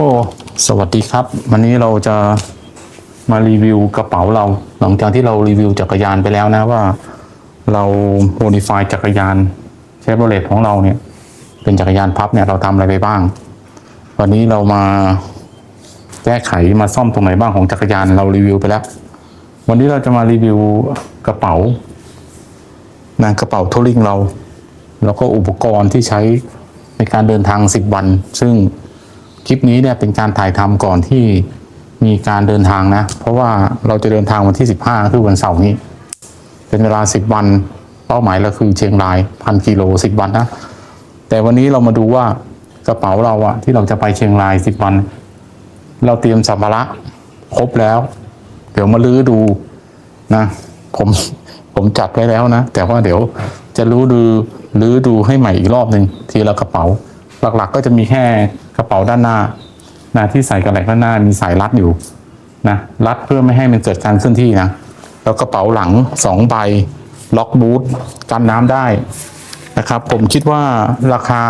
ก็สวัสดีครับ วันนี้เราจะมารีวิวกระเป๋าเรา หลังจากที่เรารีวิวจักรยานไปแล้วนะว่า เราโมดิฟายจักรยานเชฟโรเลตของเราเนี่ย เป็นจักรยานพับเนี่ยเราทำอะไรไปบ้าง วันนี้เรามาแก้ไขมาซ่อมตรงไหนบ้างของจักรยานเรารีวิวไปแล้ว วันนี้เราจะมารีวิวกระเป๋านะกระเป๋าทัวริงเรา แล้วก็อุปกรณ์ที่ใช้ในการเดินทาง 10 วัน ซึ่ง คลิปนี้เนี่ยเป็นการถ่ายทำก่อนที่มีการเดินทางนะ เพราะว่าเราจะเดินทางวันที่ 15 คือวันเสาร์นี้ เป็นเวลา 10 วัน เป้าหมายเราคือเชียงรายพันกิโล 10 วันนะ แต่วันนี้เรามาดูว่ากระเป๋าเราอะที่เราจะไปเชียงราย 10 วัน เราเตรียมสัมภาระครบแล้ว เดี๋ยวมาลื้อดูนะ ผมผมจัดไว้แล้วนะ แต่ว่าเดี๋ยวจะรู้ดูลื้อดูให้ใหม่อีกรอบหนึ่งทีละกระเป๋า หลักๆก็จะมีแค่ ระเป๋าด้านหน้านะที่ใส่กระแหลกด้านหน้ามีสายรัดอยู่นะรัดเพื่อไม่ให้มันเกิดการเคลื่อนที่นะแล้วกระเป๋าหลังสองใบล็อกบูทกันน้ำได้นะครับ ผมคิดว่าราคา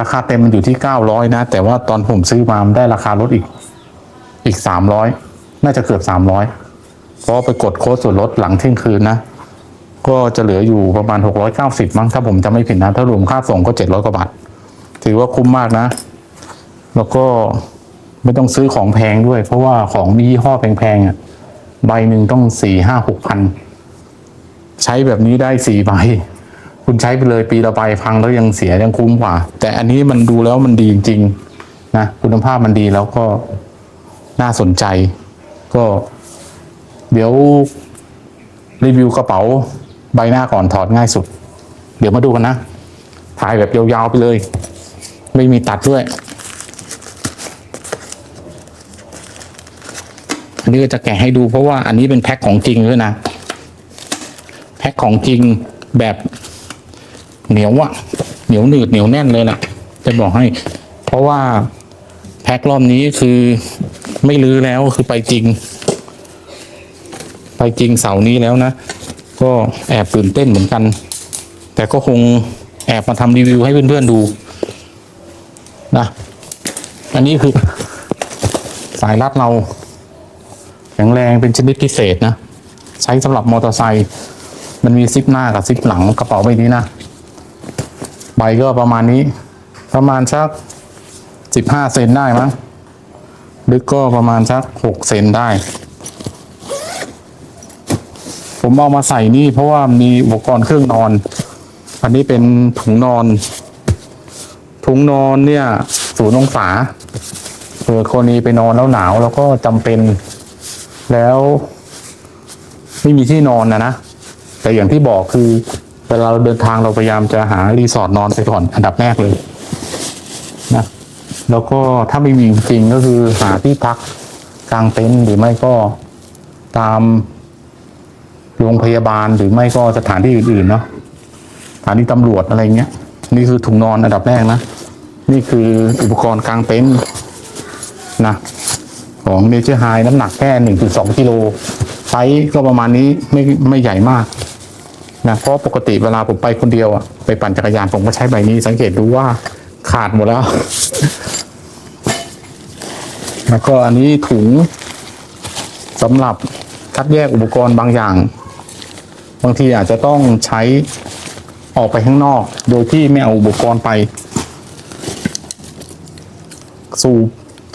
ราคาเต็มมันอยู่ที่ 900 นะ แต่ว่าตอนผมซื้อมามได้ราคาลดอีกอีก 300 น่าจะเกือบ 300 เพราะไปกดโค้ดส่วนลดหลังเที่ยงคืนนะ ก็จะเหลืออยู่ประมาณ 690 มั้งถ้าผมจำไม่ผิดนะ ถ้ารวมค่าส่งก็ 700 กว่าบาท ถือว่าคุ้มมากนะ แล้วก็ไม่ต้องซื้อของแพงด้วย เพราะว่าของมียี่ห้อแพงๆอะใบหนึ่งต้องสี่ห้าหกพัน ใช้แบบนี้ได้สี่ใบ คุณใช้ไปเลยปีละใบพังแล้วยังเสียยังคุ้มกว่า แต่อันนี้มันดูแล้วมันดีจริงๆนะคุณภาพมันดีแล้วก็น่าสนใจ ก็เดี๋ยวรีวิวกระเป๋าใบหน้าก่อนถอดง่ายสุด เดี๋ยวมาดูกันนะถ่ายแบบยาวๆไปเลย ไม่มีตัดด้วย อันนี้ก็จะแกะให้ดูเพราะว่าอันนี้เป็นแพ็คของจริงด้วยนะ แพ็คของจริงแบบเหนียวอะเหนียวหนืดเหนียวแน่นเลยนะจะบอกให้ เพราะว่าแพ็ครอบนี้คือไม่ลื้อแล้วคือไปจริง ไปจริงเสาร์นี้แล้วนะ ก็แอบตื่นเต้นเหมือนกัน แต่ก็คงแอบมาทำรีวิวให้เพื่อนๆดู นะ อันนี้คือ สายรัดเราแข็งแรงเป็นชนิดพิเศษนะ ใช้สำหรับมอเตอร์ไซค์มันมีซิปหน้ากับซิปหลังกระเป๋าใบนี้นะ ใบก็ประมาณนี้ ประมาณสักสิบห้าเซนได้มั้งลึกก็ประมาณสักหกเซนได้ ผมเอามาใส่นี่เพราะว่ามีอุปกรณ์เครื่องนอน อันนี้เป็นถุงนอน ถุงนอนเนี่ยศูนย์องศาเผื่อคนนี้ไปนอนแล้วหนาวแล้วก็จำเป็นแล้ว ไม่มีที่นอนนะนะ แต่อย่างที่บอกคือเวลาเราเดินทางเราพยายามจะหารีสอร์ทนอนไปก่อนอันดับแรกเลยนะแล้วก็ถ้าไม่มีจริงก็คือหาที่พักกลางเต็นท์หรือไม่ก็ตามโรงพยาบาลหรือไม่ก็สถานที่อื่นๆเนาะสถานีตำรวจอะไรเงี้ย นี่คือถุงนอนอันดับแรกนะ นี่คืออุปกรณ์กลางเต็นท์นะของเนเจอร์ไฮน้ำหนักแค่หนึ่งจุดสองกิโลไซส์ก็ประมาณนี้ไม่ไม่ใหญ่มากนะเพราะปกติเวลาผมไปคนเดียวอะไปปั่นจักรยานผมก็ใช้ใบนี้ สังเกตดูว่าขาดหมดแล้ว แล้วก็อันนี้ถุงสำหรับคัดแยกอุปกรณ์บางอย่าง บางทีอาจจะต้องใช้ออกไปข้างนอก โดยที่ไม่เอาอุปกรณ์ไป สูบ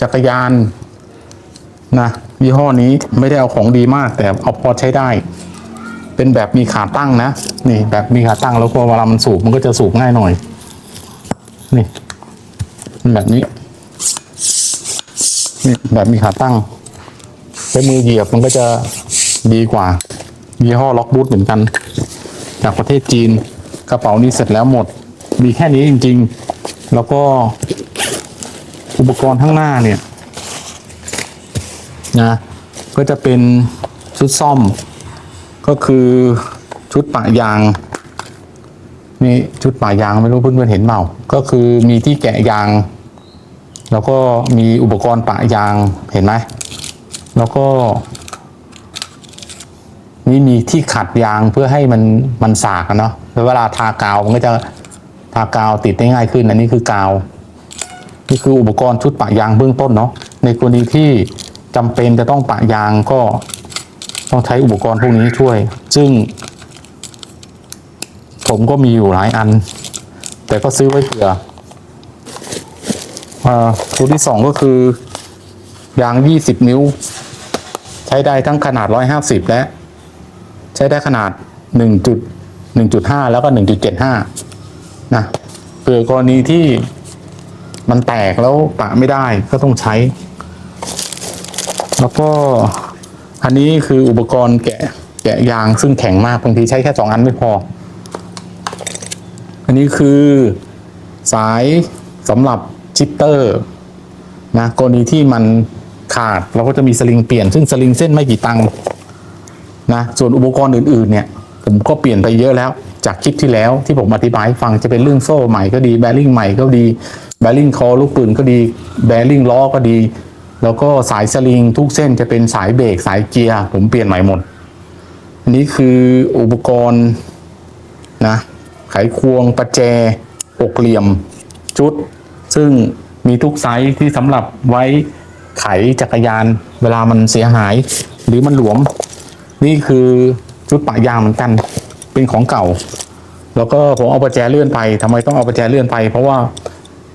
จักรยานนะยี่ห้อนี้ไม่ได้เอาของดีมาก แต่เอาพอใช้ได้ เป็นแบบมีขาตั้งนะ นี่แบบมีขาตั้งแล้วก็เวลามันสูบมันก็จะสูบง่ายหน่อย นี่แบบนี้นี่แบบมีขาตั้งใช้มือเหยียบมันก็จะดีกว่ายี่ห้อล็อกบูทเหมือนกัน จากประเทศจีนกระเป๋านี้เสร็จแล้วหมด มีแค่นี้จริง ๆ แล้วก็ อุปกรณ์ข้างหน้าเนี่ยนะก็จะเป็นชุดซ่อม ก็คือชุดปะยางนี่ชุดปะยางไม่รู้เพื่อนๆเห็นเปล่าก็คือมีที่แกะยาง แล้วก็มีอุปกรณ์ปะยางเห็นไหมแล้วก็ นี่มีที่ขัดยางเพื่อให้มันมันสากเนาะเวลาทากาวมันก็จะทากาวติดได้ง่ายขึ้น อันนี้คือกาว นี่คืออุปกรณ์ชุดปะยางเบื้องต้นเนาะในกรณีที่จำเป็นจะต้องปะยางก็ต้องใช้อุปกรณ์พวกนี้ช่วย ซึ่ง ผมก็มีอยู่หลายอัน แต่ก็ซื้อไว้เผื่ออ่าตัวที่สองก็คือยาง20นิ้ว ใช้ได้ทั้งขนาด150และ ใช้ได้ขนาด 1. 1.5แล้วก็1.75นะเผื่อกรณีที่ มันแตกแล้วปะไม่ได้ก็ต้องใช้ แล้วก็อันนี้คืออุปกรณ์แกะแกะยางซึ่งแข็งมากบางทีใช้แค่สองอันไม่พอ อันนี้คือสายสำหรับชิปเตอร์นะกรณีที่มันขาดเราก็จะมีสลิงเปลี่ยน ซึ่งสลิงเส้นไม่กี่ตังค์นะส่วนอุปกรณ์อื่นๆเนี่ย ผมก็เปลี่ยนไปเยอะแล้ว จากคลิปที่แล้วที่ผมอธิบายฟังจะเป็นเรื่องโซ่ใหม่ก็ดีแบริ่งใหม่ก็ดี แบริ่งคอลูกปืนก็ดี แบริ่งล้อก็ดี แล้วก็สายสลิงทุกเส้นจะเป็นสายเบรกสายเกียร์ผมเปลี่ยนใหม่หมด อันนี้คืออุปกรณ์นะไขควงประแจหกเหลี่ยมชุด ซึ่งมีทุกไซส์ที่สำหรับไว้ไขจักรยานเวลามันเสียหาย หรือมันหลวม นี่คือชุดปะยางเหมือนกันเป็นของเก่า แล้วก็ผมเอาประแจเลื่อนไปทำไมต้องเอาประแจเลื่อนไป เพราะว่า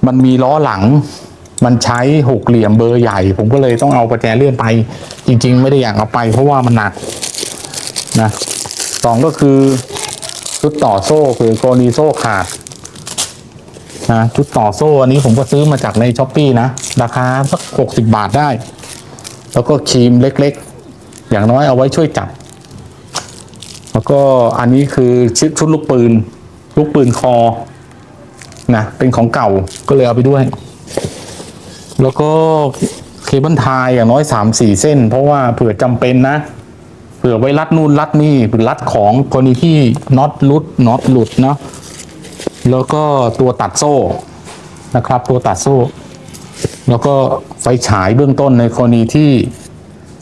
มันมีล้อหลัง มันใช้หกเหลี่ยมเบอร์ใหญ่ ผมก็เลยต้องเอาประแจเลื่อนไป จริง ๆ ไม่ได้อยากเอาไปเพราะว่ามันหนักนะสองก็คือชุดต่อโซ่คือกรณีโซ่ขาดนะชุดต่อโซ่อันนี้ผมก็ซื้อมาจากในช้อปปีนะ ราคาสักหกสิบาทได้ แล้วก็ครีมเล็กๆ อย่างน้อยเอาไว้ช่วยจับ แล้วก็อันนี้คือชุดชุดลูกปืน ลูกปืนคอ นะเป็นของเก่าก็เลยเอาไปด้วย แล้วก็เคเบิลไทยอย่างน้อยสามสี่เส้น เพราะว่าเผื่อจำเป็นนะ เผื่อไว้รัดนู่นรัดนี่หรือรัดของกรณีที่น็อตลุดน็อตหลุดเนาะแล้วก็ตัวตัดโซ่นะครับ ตัวตัดโซ่ แล้วก็ไฟฉายเบื้องต้นในกรณีที่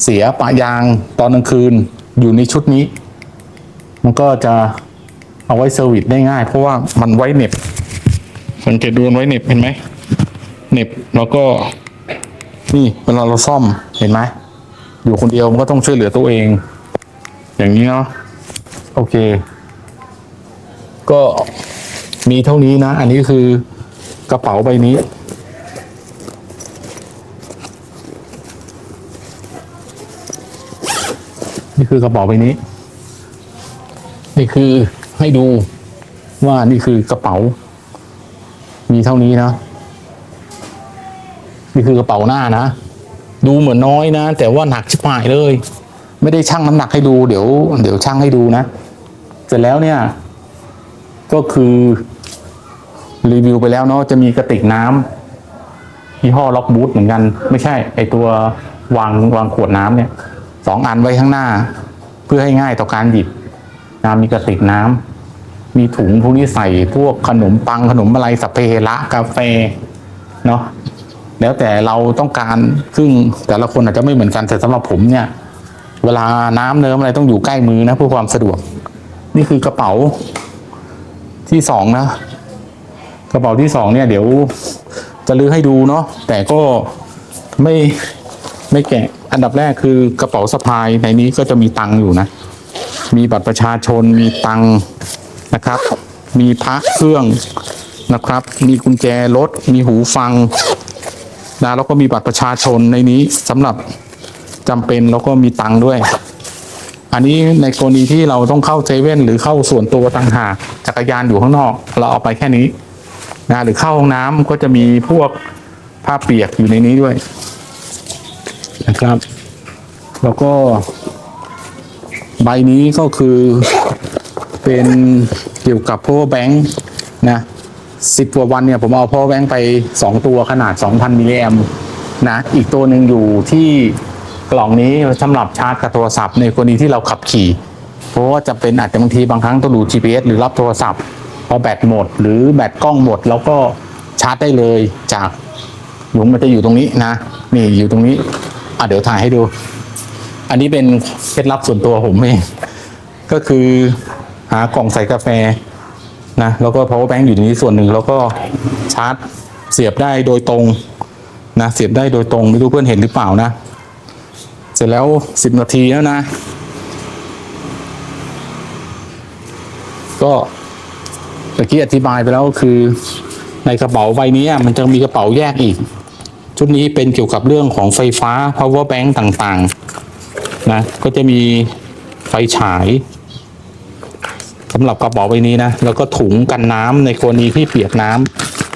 เสียปะยางตอนกลางคืนอยู่ในชุดนี้ มันก็จะเอาไว้เซอร์วิสได้ง่าย เพราะว่ามันไว้เน็บ สังเกตดูมันไว้เน็บเห็นไหมเน็บแล้วก็ นี่เวลาเราซ่อมเห็นไหมอยู่คนเดียวมันก็ต้องช่วยเหลือตัวเอง อย่างนี้เนาะโอเค ก็มีเท่านี้นะ อันนี้คือกระเป๋าใบนี้ นี่คือกระเป๋าใบนี้ นี่คือให้ดูว่านี่คือกระเป๋า มีเท่านี้นะนี่คือกระเป๋าหน้านะ ดูเหมือนน้อยนะ แต่ว่าหนักชิบหายเลย ไม่ได้ชั่งน้ำหนักให้ดูเดี๋ยว เดี๋ยวชั่งให้ดูนะ เสร็จแล้วเนี่ย ก็คือรีวิวไปแล้วเนาะจะมีกระติกน้ำยี่ห้อล็อกบูทเหมือนกัน ไม่ใช่ ไอตัววางวางขวดน้ำเนี่ยสองอันไว้ข้างหน้า เพื่อให้ง่ายต่อการหยิบนะมีกระติกน้ำ มีถุงพวกนี้ใส่พวกขนมปังขนมอะไรสัพเพเหระกาแฟเนาะแล้วแต่เราต้องการซึ่งแต่ละคนอาจจะไม่เหมือนกันแต่สำหรับผมเนี่ย เวลาน้ำเนิ้มอะไรต้องอยู่ใกล้มือนะเพื่อความสะดวก นี่คือกระเป๋าที่สองนะ กระเป๋าที่สองเนี่ย เดี๋ยวจะลื้อให้ดูเนาะแต่ก็ไม่ไม่แกะ อันดับแรกคือกระเป๋าสะพายในนี้ก็จะมีตังค์อยู่นะ มีบัตรประชาชนมีตังค์ นะครับ มีพระเครื่องนะครับ มีกุญแจรถ มีหูฟังนะแล้วก็มีบัตรประชาชนในนี้สำหรับจำเป็นแล้วก็มีตังค์ด้วย อันนี้ในกรณีที่เราต้องเข้าเซเว่นหรือเข้าส่วนตัวต่างหากจักรยานอยู่ข้างนอก เราเอาไปแค่นี้นะหรือเข้าห้องน้ำก็จะมีพวกผ้าเปียกอยู่ในนี้ด้วยนะครับ แล้วก็ใบนี้ก็คือเป็น เกี่ยวกับ power bank นะสิบกว่าวันเนี่ยผมเอา power bank ไป 2 ตัวขนาด 2,000มิลลิแอมนะอีกตัวหนึ่งอยู่ที่กล่องนี้สำหรับชาร์จกับโทรศัพท์ในกรณีที่เราขับขี่ เพราะว่าจะเป็นอาจจะบางทีบางครั้งต้องดู GPS หรือรับโทรศัพท์พอแบตหมด หรือแบตกล้องหมดแล้วก็ชาร์จได้เลยจากหลุมมันจะอยู่ตรงนี้นะ นี่อยู่ตรงนี้อะเดี๋ยวถ่ายให้ดู อันนี้เป็นเคล็ดลับส่วนตัวผมเองก็คือ หากล่องใส่กาแฟนะแล้วก็ power bank อยู่ในนี้ส่วนหนึ่งแล้วก็ชาร์จเสียบได้โดยตรงนะเสียบได้โดยตรงไม่รู้เพื่อนเห็นหรือเปล่านะ เสร็จแล้วสิบนาทีแล้วนะ ก็ตะกี้อธิบายไปแล้วก็คือ ในกระเป๋าใบนี้มันจะมีกระเป๋าแยกอีก ชุดนี้เป็นเกี่ยวกับเรื่องของไฟฟ้า power bank ต่างๆ นะ ก็จะมีไฟฉาย สำหรับกระเป๋าใบนี้นะ แล้วก็ถุงกันน้ำในกรณีที่เปียกน้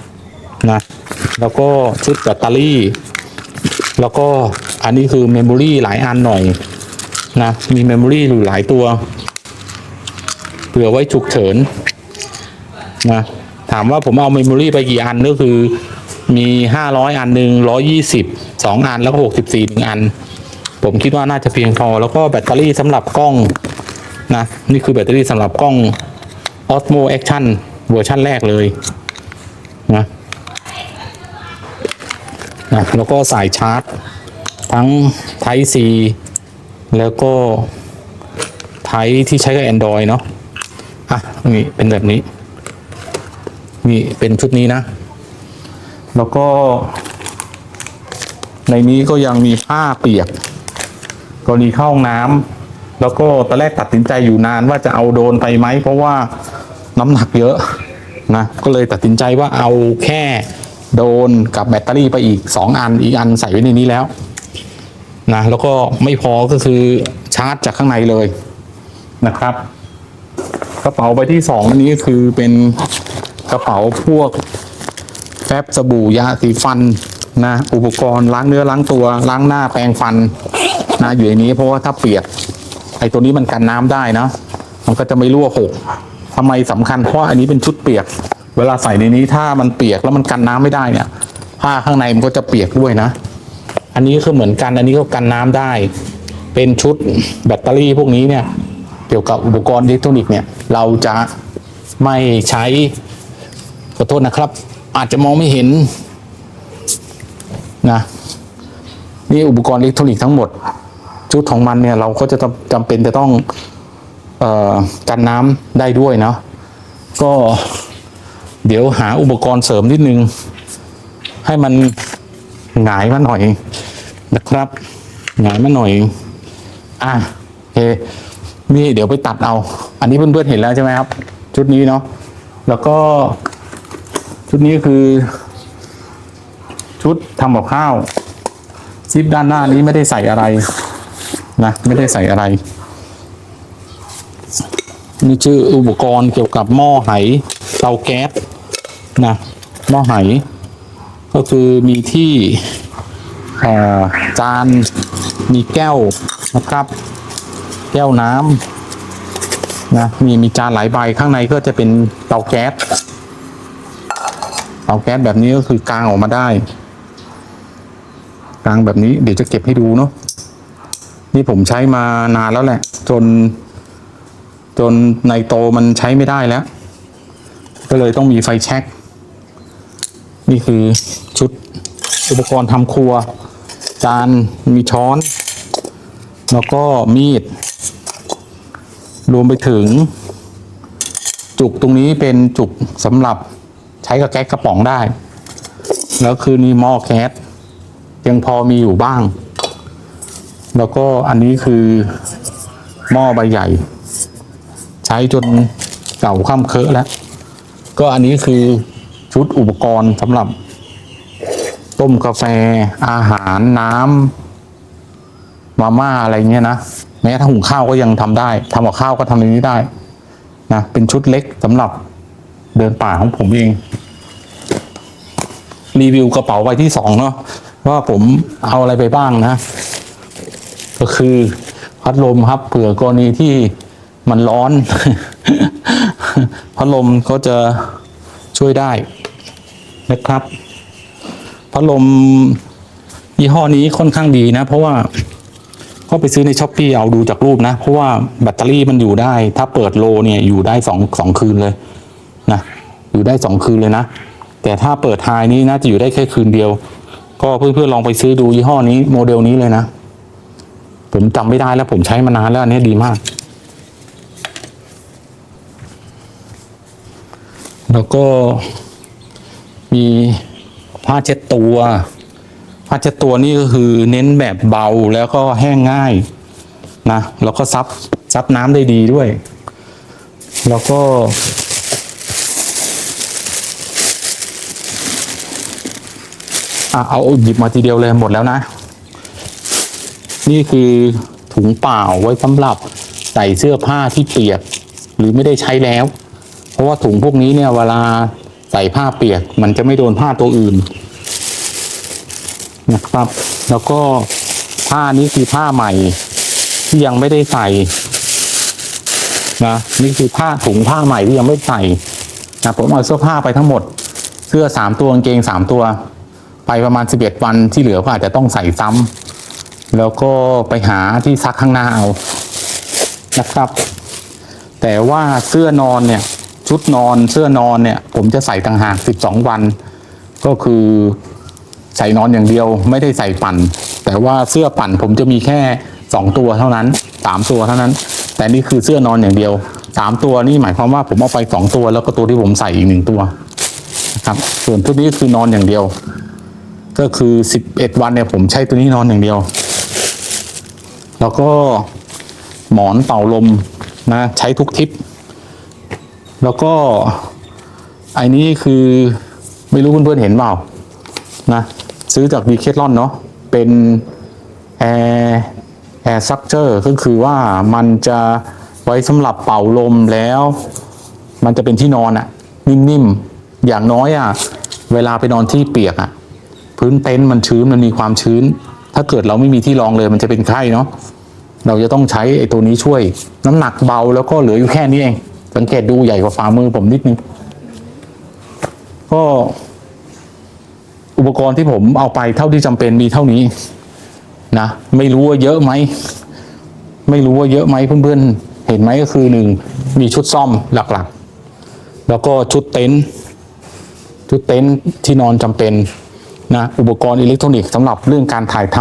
ำนะ แล้วก็ชุดแบตเตอรี่ แล้วก็อันนี้คือเมมโมรี่หลายอันหน่อยนะ มีเมมโมรี่อยู่หลายตัวเผื่อไว้ฉุกเฉินนะถามว่าผมเอาเมมโมรี่ไปกี่อันก็คือมีห้าร้อยอันหนึ่งร้อยี่สิบสองอันแล้วก็หกสิบสี่หนึ่งอัน ผมคิดว่าน่าจะเพียงพอแล้วก็แบตเตอรี่สำหรับกล้อง นะนี่คือแบตเตอรี่สำหรับกล้อง Osmo Action เวอร์ชันแรกเลยนะนะแล้วก็สายชาร์จ ทั้ง Type C แล้วก็ Type ที่ใช้กับ Android เนาะอะนี่เป็นแบบนี้ นี่เป็นชุดนี้นะ แล้วก็ ในนี้ก็ยังมีผ้าเปียกกรณีเข้าห้องน้ำ แล้วก็ตอนแรกตัดสินใจอยู่นานว่าจะเอาโดนไปไหม เพราะว่าน้ำหนักเยอะนะก็เลยตัดสินใจว่าเอาแค่โดนกับแบตเตอรี่ไปอีกสองอันอีกอันใส่ไว้ในนี้แล้วนะแล้วก็ไม่พอก็คือชาร์จจากข้างในเลยนะครับ กระเป๋าใบที่สองอันนี้ก็คือเป็นกระเป๋าพวกแฟบสบู่ยาสีฟันนะอุปกรณ์ล้างเนื้อล้างตัวล้างหน้าแปรงฟันนะอยู่ในนี้เพราะว่าถ้าเปียก ไอ้ตัวนี้มันกันน้ำได้นะ มันก็จะไม่รั่วหกทำไมสำคัญเพราะอันนี้เป็นชุดเปียก เวลาใส่ในนี้ถ้ามันเปียกแล้วมันกันน้ำไม่ได้เนี่ย ผ้าข้างในมันก็จะเปียกด้วยนะ อันนี้คือเหมือนกันอันนี้ก็กันน้ำได้ เป็นชุดแบตเตอรี่พวกนี้เนี่ย เกี่ยวกับอุปกรณ์อิเล็กทรอนิกส์เนี่ย เราจะไม่ใช้ขอโทษนะครับ อาจจะมองไม่เห็นนะนี่อุปกรณ์อิเล็กทรอนิกส์ทั้งหมด ชุดของมันเนี่ยเราก็จะจำเป็นจะต้องเอ่อกันน้ำได้ด้วยเนาะก็เดี๋ยวหาอุปกรณ์เสริมนิดนึง ให้มันหงายมาหน่อยนะครับ หงายมาหน่อย อะโอเคนี่เดี๋ยวไปตัดเอา อันนี้เพื่อนๆเห็นแล้วใช่ไหมครับ ชุดนี้เนาะแล้วก็ชุดนี้คือ ชุดทำกับข้าวซิปด้านหน้านี้ไม่ได้ใส่อะไร นะไม่ได้ใส่อะไร นี่ชื่ออุปกรณ์เกี่ยวกับหม้อไหเตาแก๊สนะหม้อไหก็คือมีที่จานมีแก้วนะครับ แก้วน้ำนะมีมีจานหลายใบข้างในก็จะเป็นเตาแก๊สเตาแก๊สแบบนี้ก็คือกางออกมาได้กางแบบนี้เดี๋ยวจะเก็บให้ดูเนาะ นี่ผมใช้มานานแล้วแหละ จน จนในโตมันใช้ไม่ได้แล้ว ก็เลยต้องมีไฟแช็กนี่คือชุดอุปกรณ์ทำครัว จานมีช้อน แล้วก็มีด รวมไปถึง จุกตรงนี้เป็นจุกสำหรับใช้กับแก๊สกระป๋องได้ แล้วคือนี่หม้อแก๊สยังพอมีอยู่บ้าง แล้วก็อันนี้คือหม้อใบใหญ่ ใช้จนเก่าข้ามเคอะแล้ว ก็อันนี้คือชุดอุปกรณ์สำหรับ ต้มกาแฟอาหารน้ำมาม่าอะไรเงี้ยนะ แม้ถ้าหุงข้าวก็ยังทำได้ทำกับข้าวก็ทำในนี้ได้นะเป็นชุดเล็กสำหรับเดินป่าของผมเอง รีวิวกระเป๋าใบที่สองเนาะว่าผมเอาอะไรไปบ้างนะ ก็คือพัดลมครับเผื่อกรณีที่มันร้อน พัดลมก็จะช่วยได้นะครับ พัดลมยี่ห้อนี้ค่อนข้างดีนะ เพราะว่าก็ไปซื้อในช้อปปี้เอาดูจากรูปนะ เพราะว่าแบตเตอรี่มันอยู่ได้ ถ้าเปิดโลเนี่ยอยู่ได้สองสองคืนเลยนะอยู่ได้สองคืนเลยนะ แต่ถ้าเปิดไฮนี้น่าจะอยู่ได้แค่คืนเดียว ก็เพื่อนๆลองไปซื้อดูยี่ห้อนี้โมเดลนี้เลยนะ ผมจำไม่ได้แล้วผมใช้มานานแล้วอันนี้ดีมาก แล้วก็มีผ้าเช็ดตัวผ้าเช็ดตัวนี่ก็คือเน้นแบบเบาแล้วก็แห้งง่ายนะแล้วก็ซับซับน้ำได้ดีด้วย แล้วก็ อะเอาหยิบมาทีเดียวเลยหมดแล้วนะ นี่คือถุงเปล่าไว้สำหรับใส่เสื้อผ้าที่เปียก หรือไม่ได้ใช้แล้ว เพราะว่าถุงพวกนี้เนี่ยเวลาใส่ผ้าเปียก มันจะไม่โดนผ้าตัวอื่นนะครับ แล้วก็ผ้านี้คือผ้าใหม่ ที่ยังไม่ได้ใส่นะนี่คือผ้าถุงผ้าใหม่ที่ยังไม่ใส่นะผมเอาเสื้อผ้าไปทั้งหมด เสื้อสามตัวกางเกงสามตัว ไปประมาณสิบเอ็ดวันที่เหลือก็อาจจะต้องใส่ซ้ำ แล้วก็ไปหาที่ซักข้างหน้าเอานะครับ แต่ว่าเสื้อนอนเนี่ยชุดนอนเสื้อนอนเนี่ย ผมจะใส่ต่างหากสิบสองวัน ก็คือใส่นอนอย่างเดียวไม่ได้ใส่ปั่น แต่ว่าเสื้อปั่นผมจะมีแค่สองตัวเท่านั้นสามตัวเท่านั้น แต่นี่คือเสื้อนอนอย่างเดียวสามตัวนี่หมายความว่าผมเอาไปสองตัว แล้วก็ตัวที่ผมใส่อีกหนึ่งตัวนะครับส่วนชุดนี้คือนอนอย่างเดียว ก็คือสิบเอ็ดวันเนี่ยผมใช้ตัวนี้นอนอย่างเดียว แล้วก็หมอนเป่าลมนะใช้ทุกทิศแล้วก็ไอ้นี้คือไม่รู้เพื่อนๆเห็นเปล่านะซื้อจากดีเคทลอนเนาะเป็นแอร์แอร์ซักเจอร์ก็คือว่ามันจะไว้สำหรับเป่าลมแล้ว มันจะเป็นที่นอนอะนิ่มๆ อย่างน้อยอะเวลาไปนอนที่เปียกอะพื้นเต็นท์มันชื้นมันมีความชื้น ถ้าเกิดเราไม่มีที่รองเลยมันจะเป็นไข้เนาะเราจะต้องใช้ไอ้ตัวนี้ช่วย น้ำหนักเบาแล้วก็เหลืออยู่แค่นี้เอง สังเกตดูใหญ่กว่าฝ่ามือผมนิดนึงก็อุปกรณ์ที่ผมเอาไปเท่าที่จำเป็นมีเท่านี้นะไม่รู้ว่าเยอะไหมไม่รู้ว่าเยอะไหมเพื่อนๆ เห็นไหมก็คือหนึ่งมีชุดซ่อมหลักๆ แล้วก็ชุดเต็นท์ชุดเต็นท์ที่นอนจำเป็น นะอุปกรณ์อิเล็กทรอนิกส์สำหรับเรื่องการถ่ายท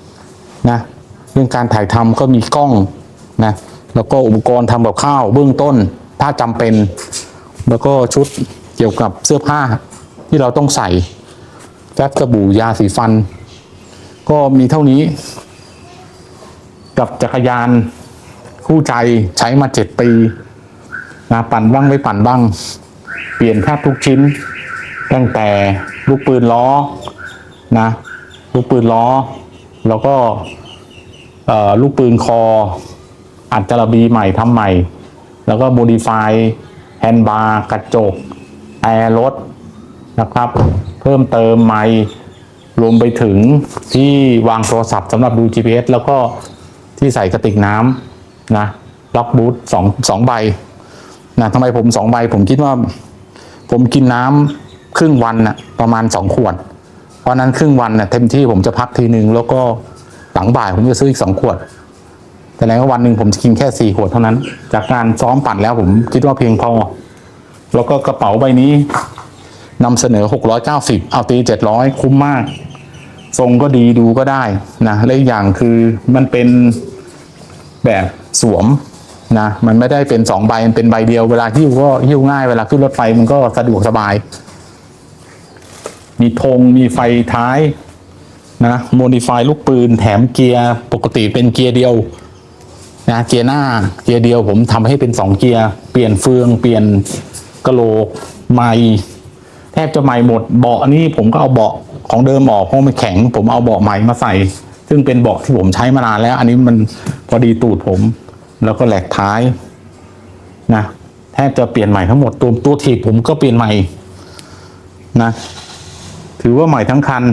ำนะเรื่องการถ่ายทำก็มีกล้องนะแล้วก็อุปกรณ์ทำกับข้าวเบื้องต้นถ้าจำเป็น แล้วก็ชุดเกี่ยวกับเสื้อผ้าที่เราต้องใส่แฟบสบู่ยาสีฟัน ก็มีเท่านี้ กับจักรยานคู่ใจใช้มาเจ็ดปีนะปั่นบ้างไม่ปั่นบ้าง เปลี่ยนแทบทุกชิ้น ตั้งแต่ ลูกปืนล้อนะ ลูกปืนล้อ แล้วก็ลูกปืนคอ อัดจระบีใหม่ทำใหม่ แล้วก็โมดิฟายแฮนด์บาร์กระจก แอร์รถนะครับ เพิ่มเติมไมค์รวมไปถึงที่วางโทรศัพท์สำหรับดู GPS แล้วก็ที่ใส่กระติกน้ำนะล็อกบูทสองสองใบนะทำไมผมสองใบ ผมคิดว่า ผมกินน้ำ ครึ่งวันน่ะประมาณสองขวด เพราะนั้นครึ่งวันน่ะเต็มที่ผมจะพักทีหนึ่งแล้วก็หลังบ่ายผมจะซื้ออีกสองขวดแต่แล้วาวันหนึ่งผมจะกินแค่สี่ขวดเท่านั้น จากการซ้อมปั่นแล้วผมคิดว่าเพียงพอ แล้วก็กระเป๋าใบนี้นำเสนอหกร้อยเก้าสิบเอาตีเจ็ดร้อยคุ้มมาก ทรงก็ดีดูก็ได้นะและอีกอย่างคือมันเป็นแบบสวมนะมันไม่ได้เป็นสองใบ มันเป็นใบเดียวเวลาหิ้วก็หิ้วง่ายเวลาขึ้นรถไฟมันก็สะดวกสบาย มีธงมีไฟท้ายนะโมดิฟายลูกปืนแถมเกียร์ปกติเป็นเกียร์เดียวนะเกียร์หน้าเกียร์เดียวผมทำให้เป็นสองเกียร์เปลี่ยนเฟืองเปลี่ยนกระโหลกใหม่แทบจะใหม่หมดเบาะนี่ผมก็เอาเบาะของเดิมออกเพราะมันแข็ง ผมเอาเบาะใหม่มาใส่ ซึ่งเป็นเบาะที่ผมใช้มานานแล้ว อันนี้มันพอดีตูดผม แล้วก็แหลกท้ายนะแทบจะเปลี่ยนใหม่ทั้งหมดตัวตัวถีบผมก็เปลี่ยนใหม่นะ ถือว่าใหม่ทั้งคัน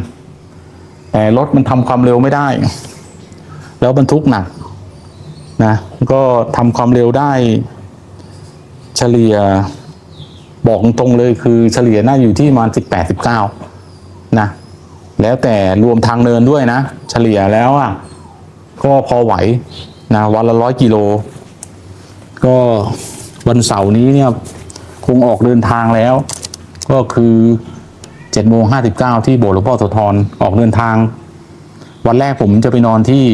แต่รถมันทำความเร็วไม่ได้ แล้วบรรทุกหนักนะก็ทำความเร็วได้ เฉลี่ยบอกตรงเลยคือเฉลี่ยน่าอยู่ที่ประมาณสิบแปดสิบเก้านะแล้วแต่รวมทางเนินด้วยนะ เฉลี่ยแล้วอะก็พอไหวนะวันละร้อยกิโล ก็วันเสาร์นี้เนี่ยคงออกเดินทางแล้ว ก็คือ เจ็ดโมงห้าสิบเก้าที่โบสถ์หลวงพ่อโสธรออกเดินทาง วันแรกผมจะไปนอนที่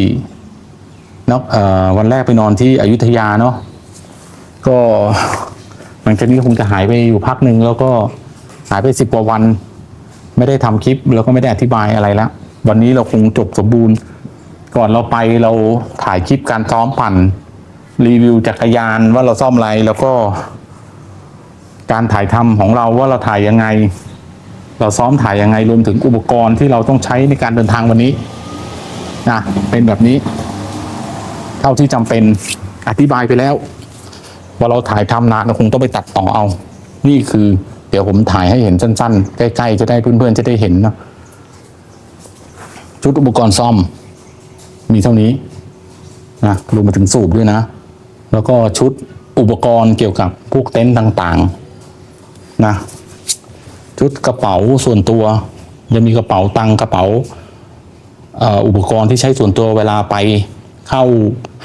นอกเอ่อวันแรกไปนอนที่อยุธยาเนาะก็หลังจากนี้คงจะหายไปอยู่พักหนึ่งแล้วก็หายไปสิบกว่าวัน ไม่ได้ทำคลิปแล้วก็ไม่ได้อธิบายอะไรแล้ววันนี้เราคงจบสมบูรณ์ ก่อนเราไปเราถ่ายคลิปการซ้อมปั่น รีวิวจักรยานว่าเราซ่อมอะไรแล้วก็ การถ่ายทำของเราว่าเราถ่ายยังไง เราซ้อมถ่ายยังไงรวมถึงอุปกรณ์ที่เราต้องใช้ในการเดินทางวันนี้นะเป็นแบบนี้ เท่าที่จำเป็นอธิบายไปแล้ว ว่าเราถ่ายทำนานเราคงต้องไปตัดต่อเอา นี่คือ เดี๋ยวผมถ่ายให้เห็นสั้น ๆ ใกล้ๆจะได้เพื่อนๆจะได้เห็นนะชุดอุปกรณ์ซ่อม มีเท่านี้นะรวมไปถึงสูบด้วยนะ แล้วก็ชุดอุปกรณ์เกี่ยวกับพวกเต็นท์ต่าง ๆ นะ ชุดกระเป๋าส่วนตัวยังมีกระเป๋าตังกระเป๋าอุปกรณ์ที่ใช้ส่วนตัวเวลาไปเข้า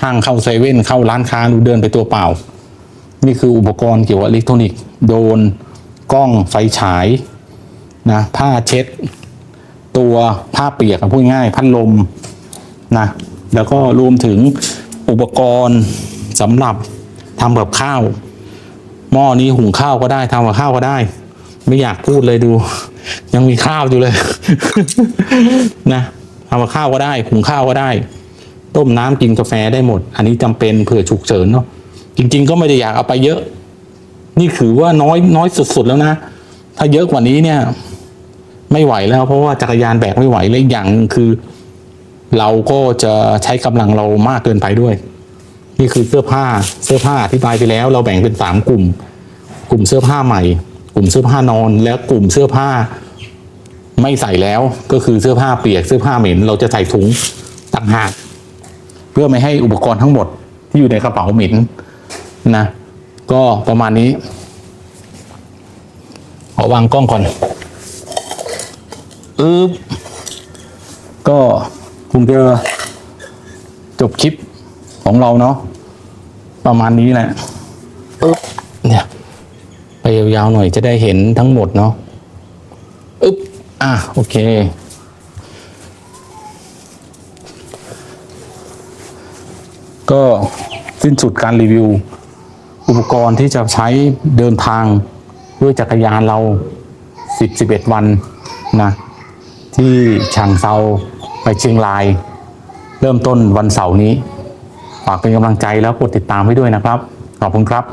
ห้างเข้าเซเว่นเข้าร้านค้าหรือเดินไปตัวเปล่า นี่คืออุปกรณ์เกี่ยวกับอิเล็กทรอนิกส์โดนกล้องไฟฉายนะผ้าเช็ด ตัวผ้าเปียกพูดง่ายพัดลมนะแล้วก็รวมถึงอุปกรณ์สำหรับทำกับข้าว หม้อนี้หุงข้าวก็ได้ทำกับข้าวก็ได้ ไม่อยากพูดเลยดู ยังมีข้าวอยู่เลย นะทำกับข้าวก็ได้หุงข้าวก็ได้ ต้มน้ำกินกาแฟได้หมด อันนี้จำเป็นเผื่อฉุกเฉินเนาะจริง ๆ ก็ไม่ได้อยากเอาไปเยอะ นี่ถือว่าน้อยน้อยสุดๆแล้วนะถ้าเยอะกว่านี้เนี่ย ไม่ไหวแล้ว เพราะว่าจักรยานแบกไม่ไหวและอย่างคือ เราก็จะใช้กำลังเรามากเกินไปด้วย นี่คือเสื้อผ้าเสื้อผ้าอธิบายไปแล้ว เราแบ่งเป็นสามกลุ่ม กลุ่มเสื้อผ้าใหม่ กลุ่มเสื้อผ้านอนและกลุ่มเสื้อผ้าไม่ใส่แล้วก็คือเสื้อผ้าเปียกเสื้อผ้าเหม็น เราจะใส่ถุงต่างหาก เพื่อไม่ให้อุปกรณ์ทั้งหมดที่อยู่ในกระเป๋าเหม็นนะก็ประมาณนี้ขอวางกล้องก่อนอึบก็คงจะจบคลิปของเราเนาะประมาณนี้แหละอึบ ไปยาวๆหน่อยจะได้เห็นทั้งหมดเนาะอึ๊บอะโอเค ก็สิ้นสุดการรีวิว อุปกรณ์ที่จะใช้เดินทางด้วยจักรยานเรา 10 11 วันนะ ที่ฉางเซาไปเชียงราย เริ่มต้นวันเสาร์นี้ ฝากเป็นกำลังใจแล้วกดติดตามไว้ด้วยนะครับ ขอบคุณครับ